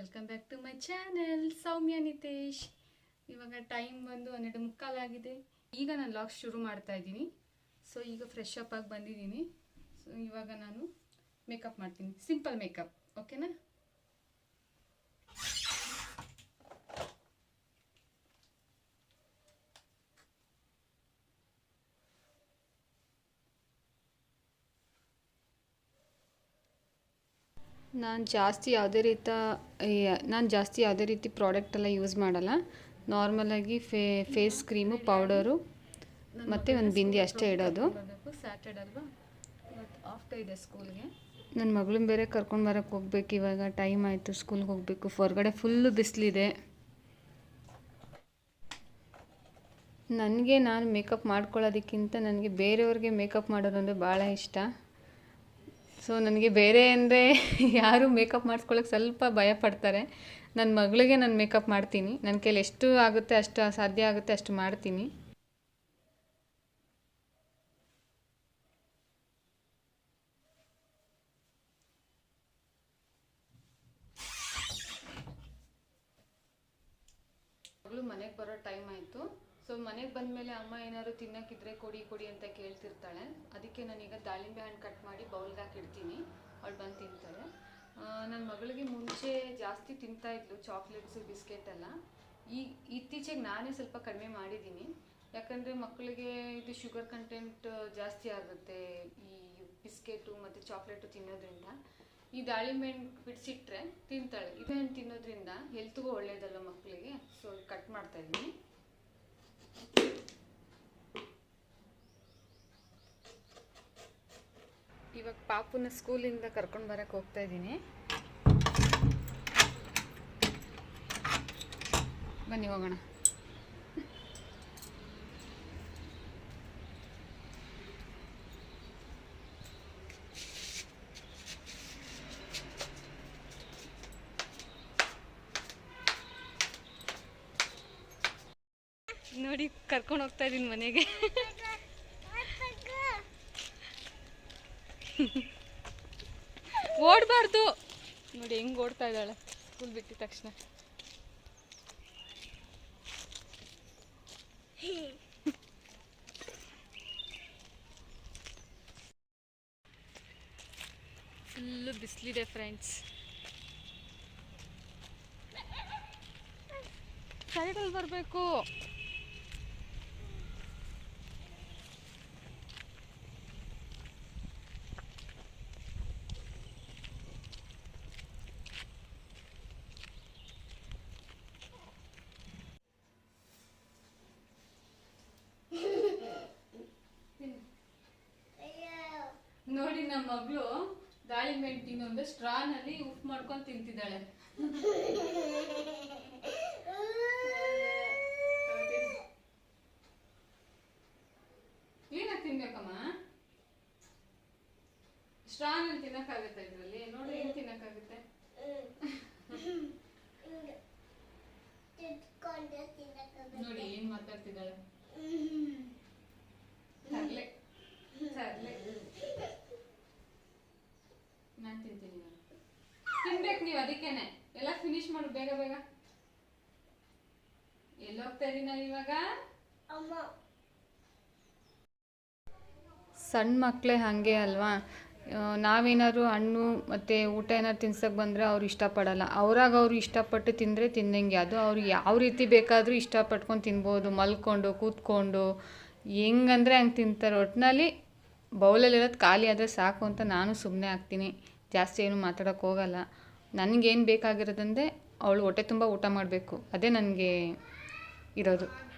Welcome back to my channel Soumya Nitesh ಇವಾಗ time ಬಂದು ಹನ್ನೆರಡು ಮುಕ್ಕಾಲಾಗಿದೆ ಈಗ ನಾನು ಲಾಗ್ ಶುರು ಮಾಡ್ತಾ ಇದ್ದೀನಿ. ಸೊ ಈಗ ಫ್ರೆಶ್ ಅಪ್ ಆಗಿ ಬಂದಿದ್ದೀನಿ. ಸೊ ಇವಾಗ ನಾನು ಮೇಕಪ್ ಮಾಡ್ತೀನಿ. ಸಿಂಪಲ್ ಮೇಕಪ್ ಓಕೆನಾ ನಾನು ಜಾಸ್ತಿ ಯಾವುದೇ ರೀತ ನಾನು ಜಾಸ್ತಿ ಯಾವುದೇ ರೀತಿ ಪ್ರಾಡಕ್ಟ್ ಎಲ್ಲ ಯೂಸ್ ಮಾಡಲ್ಲ. ನಾರ್ಮಲಾಗಿ ಫೇ ಫೇಸ್ ಕ್ರೀಮು ಪೌಡರು ಮತ್ತು ಒಂದು ಬಿಂದಿ ಅಷ್ಟೇ ಇಡೋದು. ನನ್ನ ಮಗಳನ್ನ ಬೇರೆ ಕರ್ಕೊಂಡು ಬರೋಕ್ಕೆ ಹೋಗ್ಬೇಕು, ಇವಾಗ ಟೈಮ್ ಆಯಿತು ಸ್ಕೂಲ್ಗೆ ಹೋಗಬೇಕು. ಹೊರಗಡೆ ಫುಲ್ಲು ಬಿಸಿಲಿದೆ. ನನಗೆ ನಾನು ಮೇಕಪ್ ಮಾಡ್ಕೊಳ್ಳೋದಕ್ಕಿಂತ ನನಗೆ ಬೇರೆಯವ್ರಿಗೆ ಮೇಕಪ್ ಮಾಡೋದಂದರೆ ಭಾಳ ಇಷ್ಟ. ಸೊ ನನಗೆ ಬೇರೆ ಅಂದರೆ ಯಾರು ಮೇಕಪ್ ಮಾಡಿಸ್ಕೊಳ್ಳೋಕೆ ಸ್ವಲ್ಪ ಭಯ ಪಡ್ತಾರೆ. ನನ್ನ ಮಗಳಿಗೆ ನಾನು ಮೇಕಪ್ ಮಾಡ್ತೀನಿ. ನನ್ನ ಕೈಲಿ ಎಷ್ಟು ಆಗುತ್ತೆ, ಅಷ್ಟು ಸಾಧ್ಯ ಆಗುತ್ತೆ, ಅಷ್ಟು ಮಾಡ್ತೀನಿ. ಮನೆಗೆ ಬರೋ ಟೈಮ್ ಆಯಿತು. ಸೊ ಮನೆಗೆ ಬಂದಮೇಲೆ ಅಮ್ಮ ಏನಾದ್ರು ತಿನ್ನೋಕ್ಕಿದ್ರೆ ಕೊಡಿ ಕೊಡಿ ಅಂತ ಕೇಳ್ತಿರ್ತಾಳೆ. ಅದಕ್ಕೆ ನಾನೀಗ ದಾಳಿಂಬೆ ಹಣ್ಣು ಕಟ್ ಮಾಡಿ ಬೌಲ್ಗೆ ಹಾಕಿಡ್ತೀನಿ. ಅವಳು ಬಂದು ತಿಂತಾಳೆ ನನ್ನ ಮಗಳಿಗೆ ಮುಂಚೆ ಜಾಸ್ತಿ ತಿಂತಾ ಇದ್ಲು, ಚಾಕ್ಲೇಟ್ಸು, ಬಿಸ್ಕೆಟ್ ಎಲ್ಲ. ಈ, ಇತ್ತೀಚೆಗೆ ನಾನೇ ಸ್ವಲ್ಪ ಕಡಿಮೆ ಮಾಡಿದ್ದೀನಿ. ಯಾಕಂದರೆ ಮಕ್ಕಳಿಗೆ ಇದು ಶುಗರ್ ಕಂಟೆಂಟ್ ಜಾಸ್ತಿ ಆಗುತ್ತೆ, ಈ ಬಿಸ್ಕೆಟು ಮತ್ತು ಚಾಕ್ಲೇಟು ತಿನ್ನೋದ್ರಿಂದ. ಈ ದಾಳಿಂಬೆ ಹಣ್ಣು ಬಿಡಿಸಿಟ್ರೆ ತಿಂತಾಳೆ. ಇದು ಹಣ್ಣು ತಿನ್ನೋದ್ರಿಂದ ಹೆಲ್ತ್ಗೂ ಒಳ್ಳೆಯದಲ್ಲ ಮಕ್ಕಳಿಗೆ ಸೊ ಕಟ್ ಮಾಡ್ತಾ ಪಾಪುನ ಸ್ಕೂಲಿಂದ ಕರ್ಕೊಂಡು ಬರಕ್ಕೆ ಹೋಗ್ತಾ ಇದ್ದೀನಿ. ಬನ್ನಿ ಹೋಗೋಣ. ನೋಡಿ ಕರ್ಕೊಂಡು ಹೋಗ್ತಾ ಇದ್ದೀನಿ ಮನೆಗೆ. ಓಡಬಾರ್ದು. ನೋಡಿ ಹೆಂಗ್ ಓಡ್ತಾ ಇದ್ದಾಳೆ. ಸ್ಕೂಲ್ ಬಿಟ್ಟಿದ ತಕ್ಷಣ. ಫುಲ್ಲು ಬಿಸಿಲಿದೆ ಫ್ರೆಂಡ್ಸ್ ಸೈಡಲ್ಲಿ ಬರಬೇಕು. ನೋಡಿ ನಮ್ಮ ಮಗಳು ದಾಳಿಂಬೆ ಹಣ್ಣು ತಿನ್ನೊಂದು ಸ್ಟ್ರಾನಲ್ಲಿ ಉಪ್ಪು ಮಾಡ್ಕೊಂಡು ತಿಂತಿದ್ದಾಳೆ. ಏನ ತಿನ್ಬೇಕಮ್ಮ? ಸ್ಟ್ರಾನಲ್ಲಿ ತಿನ್ನಕ್ಕಾಗುತ್ತೆ ಇದ್ರಲ್ಲಿ? ನೋಡಿ, ಏನ್ ತಿನ್ನಕ್ಕಾಗುತ್ತೆ? ನೋಡಿ, ಏನ್ ಮಾತಾಡ್ತಿದ್ದಾಳೆ ನಾನು ತಿಂತೀನಿ ಇವಾಗ. ತಿನ್ಬೇಕು ನೀವು ಅದಕ್ಕೇನೆ. ಎಲ್ಲ ಫಿನಿಶ್ ಮಾಡು ಬೇಗ ಬೇಗ. ಎಲ್ಲಿ ಹೋಗ್ತಾ ಇದೀನಿ ಇವಾಗ? ಸಣ್ಣ ಮಕ್ಕಳೇ ಹಾಗೆ ಅಲ್ವಾ? ನಾವೇನಾದ್ರು ಹಣ್ಣು ಮತ್ತು ಊಟ ಏನಾದ್ರು ತಿನ್ಸಕ್ಕೆ ಬಂದರೆ ಅವ್ರು ಇಷ್ಟಪಡಲ್ಲ. ಅವ್ರಾಗ ಅವರು ಇಷ್ಟಪಟ್ಟು ತಿಂದರೆ ತಿನ್ನಂಗೆ ಅದು ಅವ್ರು ಯಾವ ರೀತಿ ಬೇಕಾದರೂ ಇಷ್ಟಪಟ್ಕೊಂಡು ತಿನ್ಬೋದು. ಮಲ್ಕೊಂಡು ಕೂತ್ಕೊಂಡು. ಹೆಂಗಂದ್ರೆ ಹಂಗೆ ತಿಂತಾರೆ. ಒಟ್ಟಿನಲ್ಲಿ ಬೌಲಲ್ಲಿರೋದು ಖಾಲಿ ಆದರೆ ಸಾಕು ಅಂತ ನಾನು ಸುಮ್ಮನೆ ಆಗ್ತೀನಿ. ಜಾಸ್ತಿ ಏನು ಮಾತಾಡೋಕ್ಕೆ ಹೋಗಲ್ಲ. ನನಗೇನು ಬೇಕಾಗಿರೋದಂದರೆ ಅವಳು ಹೊಟ್ಟೆ ತುಂಬ ಊಟ ಮಾಡಬೇಕು. ಅದೇ ನನಗೆ ಇರೋದು.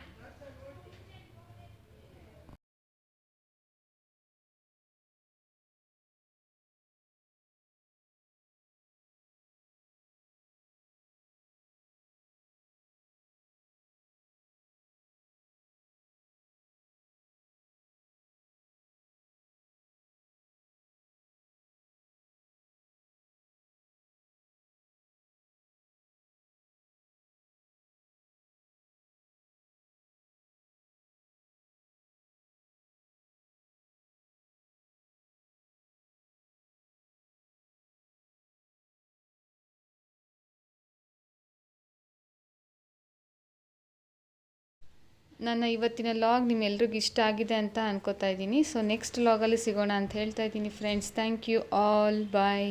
ನನ್ನ ಇವತ್ತಿನ ಲಾಗ್ ನಿಮ್ಮೆಲ್ರಿಗೂ ಇಷ್ಟ ಆಗಿದೆ ಅಂತ ಅನ್ಕೋತಾ ಇದ್ದೀನಿ. ಸೊ ನೆಕ್ಸ್ಟ್ ಲಾಗಲ್ಲಿ ಸಿಗೋಣ ಅಂತ ಹೇಳ್ತಾ ಇದ್ದೀನಿ friends thank you all bye